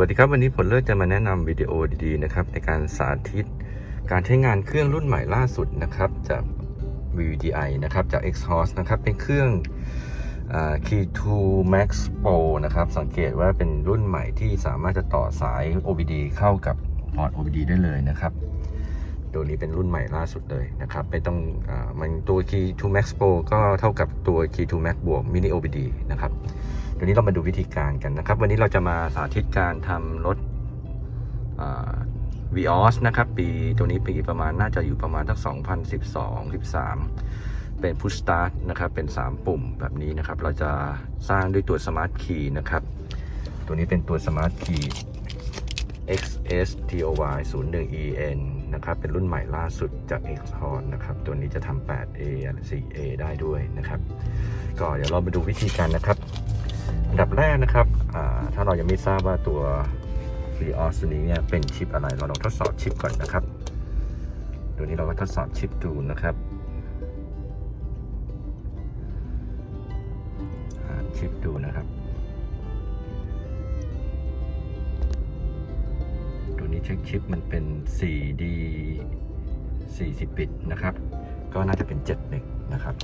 วัสดีครับวันนี้ผลเลิศจะมาแนะนำวิดีโอดีๆนะครับในการสาธิต การใช้งานเครื่องรุ่นใหม่ล่าสุดนะครับจาก VVDI นะครับจาก Exhaust นะครับเป็นเครื่อง Key 2 Max Pro นะครับสังเกตว่าเป็นรุ่นใหม่ที่สามารถจะต่อสาย OBD เข้ากับพอร์ต OBD ได้เลยนะครับตัวนี้เป็นรุ่นใหม่ล่าสุดเลยนะครับไม่ต้องอามันตัว Key 2 Max Pro ก็เท่ากับตัว Key 2 Max บวก Mini OBD นะครับ เดี๋ยวนี้เรามาดูวิธีการกันนะครับ วันนี้เราจะมาสาธิตการทำรถอ่า Vios นะครับ ปีตัวนี้ปีประมาณน่าจะอยู่ประมาณทั้ง2012 13 เป็น Push Start นะครับ เป็น 3 ปุ่มแบบนี้นะครับ เราจะสร้างด้วยตัว Smart Key นะครับ ตัวนี้เป็นตัว Smart Key XSTOY 01 EN นะครับ เป็นรุ่นใหม่ล่าสุดจาก Exhaust นะครับ ตัวนี้จะทำ 8A 4A ได้ด้วยนะครับ ก็เดี๋ยวเรามาดูวิธีการนะครับ อันดับแรกนะครับถ้าเรายังไม่ทราบว่าตัว Vios ตัวนี้เนี่ยเป็นชิปอะไรเราลองทดสอบชิปก่อนนะครับ ตัวนี้เราก็ทดสอบชิปดูนะครับชิปดูนะครับ ตัวนี้เช็คชิปมันเป็น 4D 40 บิตนะครับ ก็น่าจะเป็น 71 นะครับ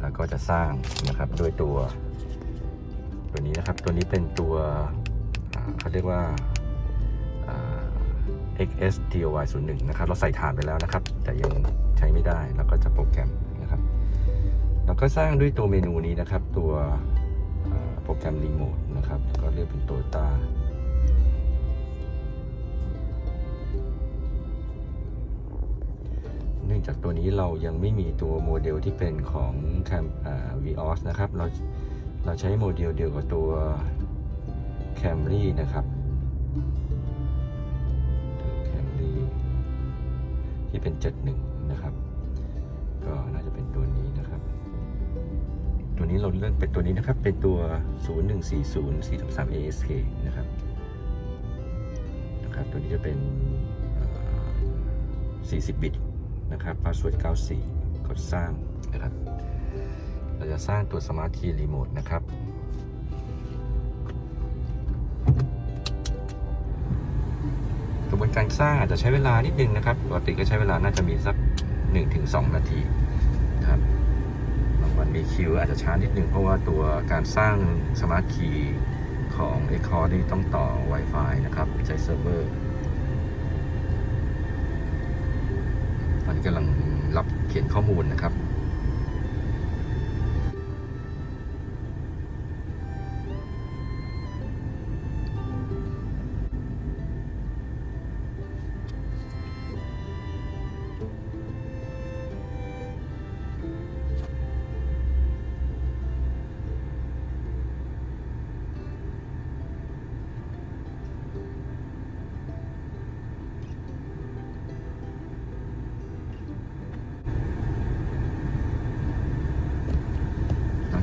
แล้วก็จะสร้างนะครับด้วยตัว ตัวนี้นะครับ ตัวนี้เป็นตัวเขาเรียกว่า XSTOY 0 1นะครับ เราใส่ฐานไปแล้วนะครับ แต่ยังใช้ไม่ได้แล้วก็จะโปรแกรมนะครับแล้วก็สร้างด้วยตัวเมนูนี้นะครับ ตัวโปรแกรมรีโมทนะครับ ก็เรียกเป็นตัวตาเนื่องจากตัวนี้เรายังไม่มีตัวโมเดลที่เป็นของแคมอ่า Vios นะครับ เรา เราใช้โมเดลเดียวกับตัว Camry นะครับตัว Camry ที่เป็น 71 นะครับ ก็น่าจะเป็นตัวนี้นะครับ ตัวนี้เราเลื่อกเป็นตัวนี้นะครับ เป็นตัว 0140 433 ASK นะครับนะครับ ตัวนี้จะเป็นอ่า40 บิตนะครับพาสเวิร์ด94 กดสร้างนะครับ เราจะสร้างตัว Smart Key Remote นะครับ กระบวนการสร้างอาจจะใช้เวลานิดนึงนะครับปกติก็ใช้เวลาน่าจะมีสัก 1-2 นาทีนะครับบางวันมีคิวอาจจะช้านิดนึงเพราะว่าตัวการสร้าง Smart Key ของ e c o r นี่ต้องต่อ Wi-Fi นะครับ ใช้เซิร์ฟเวอร์ ตอนนี้กำลังรับเขียนข้อมูลนะครับ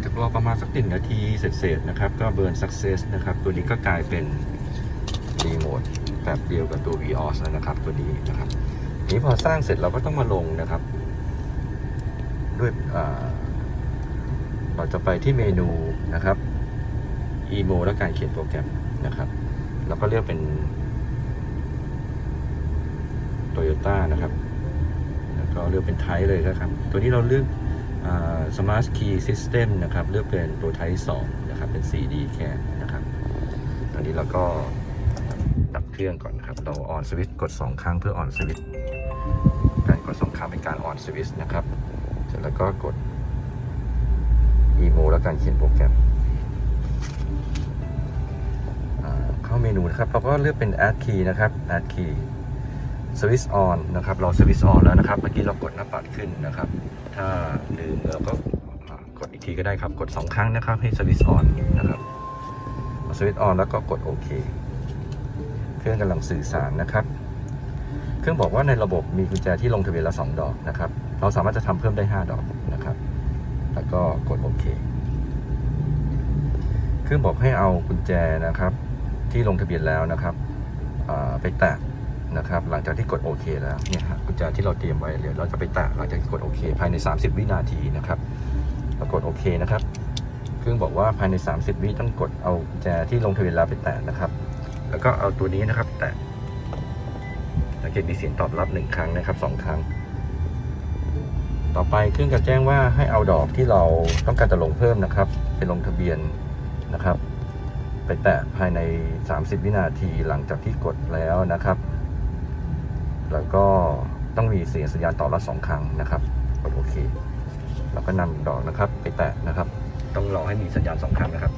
จากรอประมาณสักหนึ่งนาทีเสร็จๆนะครับ ก็เบิร์น success นะครับ ตัวนี้ก็กลายเป็นรีโมทแบบเดียวกับตัว VOS นะครับ ตัวนี้นะครับนี้พอสร้างเสร็จเราก็ต้องมาลงนะครับ ด้วยเราจะไปที่เมนูนะครับ emo และการเขียนโปรแกรมนะครับ แล้วก็เลือกเป็น Toyota นะครับ แล้วก็เลือกเป็นไทป์เลยนะครับ ตัวนี้เราเลือก Smart Key System นะครับเลือกเป็นตัว Type 2นะครับเป็น 4D แค่นะครับตอนนี้เราก็ดับเครื่องก่อนนะครับ เราออนสวิตช์กด 2 ครั้งเพื่อออนสวิตช์การกด 2 ครั้งเป็นการออนสวิตช์นะครับเสร็จแล้วก็กด Emo และการเขียนโปรแกรมเข้าเมนูนะครับ เราก็เลือกเป็น Add Key นะครับ Add Key สวิตช์ออนนะครับ เราสวิตช์ออนแล้วนะครับ เมื่อกี้เรากดหน้าปัดขึ้นนะครับ ถ้าเราก็อ่า กดอีกทีก็ได้ครับ กด 2 ครั้งนะครับ ให้สวิตช์ออนนะครับสวิตช์ออนแล้วก็กดโอเค เครื่องกำลังสื่อสารนะครับ เครื่องบอกว่าในระบบมีกุญแจที่ลงทะเบียนละ2ดอกนะครับ เราสามารถจะทำเพิ่มได้ 5 ดอกนะครับ แล้วก็กดโอเค เครื่องบอกให้เอากุญแจนะครับ ที่ลงทะเบียนแล้วนะครับไปแตะนะครับ หลังจากที่กดโอเคแล้วเนี่ยฮะกุญแจที่เราเตรียมไว้เดี๋ยวเราจะไปแตะหลังจากที่กดโอเคภายใน 30 วินาทีนะครับ เรากดโอเคนะครับเครื่องบอกว่าภายใน 30 วิต้องกดเอากุญแจที่ลงทะเบียนแล้วไปแตะนะครับ แล้วก็เอาตัวนี้นะครับ แตะสังเกตมีเสียงตอบรับหนึ่งครั้งนะครับสองครั้ง ต่อไปเครื่องจะแจ้งว่าให้เอาดอกที่เราต้องการจะลงเพิ่มนะครับไปลงทะเบียนนะครับ ไปแตะภายใน 30 วินาทีหลังจากที่กดแล้วนะครับ แล้วก็ต้องมีเสียงสัญญาณตอบรับสองครั้งนะครับกดโอเค แล้วก็นำดอกนะครับ ไปแตะนะครับ ต้องรอให้มีสัญญาณสองครั้งนะครับ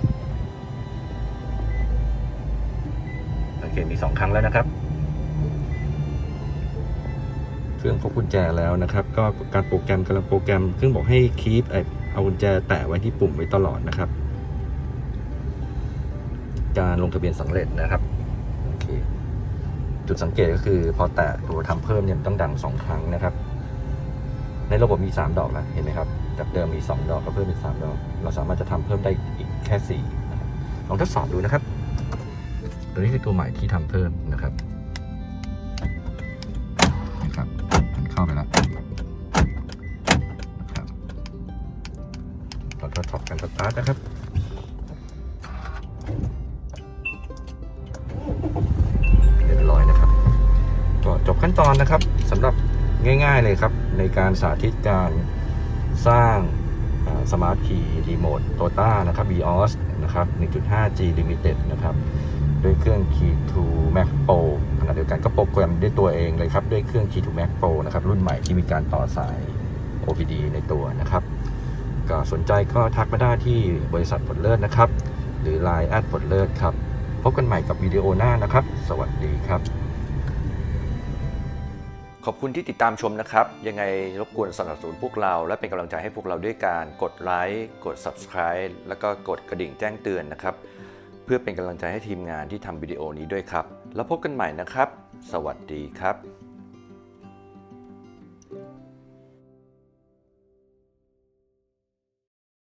โอเคมีสองครั้งแล้วนะครับเครื่องพกกุญแจแล้วนะครับ ก็การโปรแกรมกำลังโปรแกรมเครื่องบอกให้คีปเอากุญแจแตะไว้ที่ปุ่มไว้ตลอดนะครับ การลงทะเบียนสำเร็จนะครับโอเคจุดสังเกตก็คือพอแตะตัวทำเพิ่มเนี่ยมันต้องดังสองครั้งนะครับ ในระบบมี3ดอกแล้วเห็นไหมครับ จากเดิมมี 2 ดอกก็เพิ่มเป็น3ดอก เราสามารถจะทำเพิ่มได้อีกแค่4นะครับลองทดสอบดูนะครับ ตัวนี้คือตัวใหม่ที่ทำเพิ่มนะครับนะครับ มันเข้าไปแล้วนะครับเราทดสอบการสตาร์ทนะครับเรียบร้อยนะครับ ก็จบขั้นตอนนะครับสำหรับง่าย ๆเลยครับ ในการสาธิตการ สร้างสมาร์ทคีย์รีโมทโตต้านะครับ BIOS นะครับ 1.5G Limited นะครับด้วยเครื่อง Key to Mac Pro ขณะเดียวกันก็โปรแกรมด้วยตัวเองเลยครับด้วยเครื่อง Key to Mac Pro นะครับรุ่นใหม่ที่มีการต่อสาย OBD ในตัวนะครับก็สนใจก็ทักมาได้ที่บริษัทผลเลิศนะครับ หรือ Line แอดผลเลิศครับ พบกันใหม่กับวิดีโอหน้านะครับ สวัสดีครับ ขอบคุณที่ติดตามชมนะครับ ยังไงรบกวนสนับสนุนพวกเรา และเป็นกำลังใจให้พวกเราด้วยการกดไลค์กด Subscribe แล้วก็กดกระดิ่งแจ้งเตือนนะครับ เพื่อเป็นกำลังใจให้ทีมงานที่ทำวิดีโอนี้ด้วยครับ แล้วพบกันใหม่นะครับ สวัสดีครับ